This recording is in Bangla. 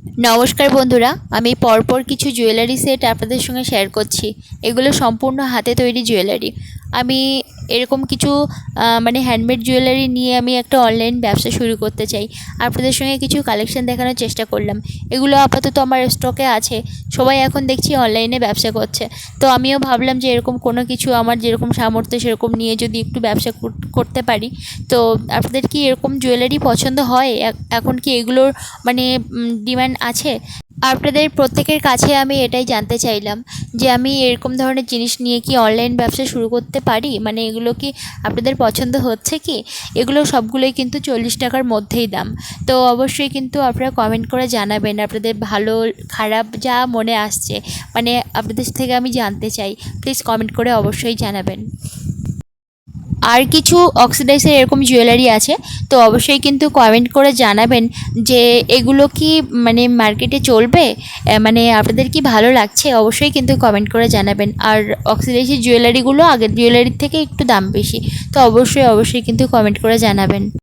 নমস্কার বন্ধুরা, আমি পরপর কিছু জুয়েলারি সেট আপনাদের সঙ্গে শেয়ার করছি। এগুলো সম্পূর্ণ হাতে তৈরি জুয়েলারি আমি এরকম কিছু মানে হ্যান্ডমেড জুয়েলারি নিয়ে আমি একটা অনলাইন ব্যবসা শুরু করতে চাই। আপনাদের সঙ্গে কিছু কালেকশন দেখানোর চেষ্টা করলাম। এগুলো আপাতত আমার স্টকে আছে। সবাই এখন দেখছি অনলাইনে ব্যবসা করছে। তো আমিও ভাবলাম যে এরকম কোনো কিছু আমার যেরকম সামর্থ্য সেরকম নিয়ে যদি একটু ব্যবসা কর- করতে পারি। তো আপনাদের কি এরকম জুয়েলারি পছন্দ হয়? এখন কি এগুলোর মানে ডিমান্ড আছে? আপনাদের প্রত্যেকের কাছে আমি এটাই জানতে চাইলাম যে আমি এরকম ধরনের জিনিস নিয়ে কি অনলাইন ব্যবসা শুরু করতে পারি? মানে এগুলো কি আপনাদের পছন্দ হচ্ছে কি? এগুলো সবগুলোই কিন্তু চল্লিশ টাকার মধ্যেই দাম। তো অবশ্যই কিন্তু আপনারা কমেন্ট করে জানাবেন আপনাদের ভালো, খারাপ যা মনে আসছে। মানে আপনাদের থেকে আমি জানতে চাই। প্লিজ কমেন্ট করে অবশ্যই জানাবেন। আর কিছু অক্সিডাইজার এরকম জুয়েলারি আছে, তো অবশ্যই কিন্তু কমেন্ট করে জানাবেন যে এগুলো কি মানে মার্কেটে চলবে? মানে আপনাদের কি ভালো লাগছে? অবশ্যই কিন্তু কমেন্ট করে জানাবেন। আর অক্সিডাইজের জুয়েলারিগুলো আগের জুয়েলারির থেকে একটু দাম বেশি, তো অবশ্যই অবশ্যই কিন্তু কমেন্ট করে জানাবেন।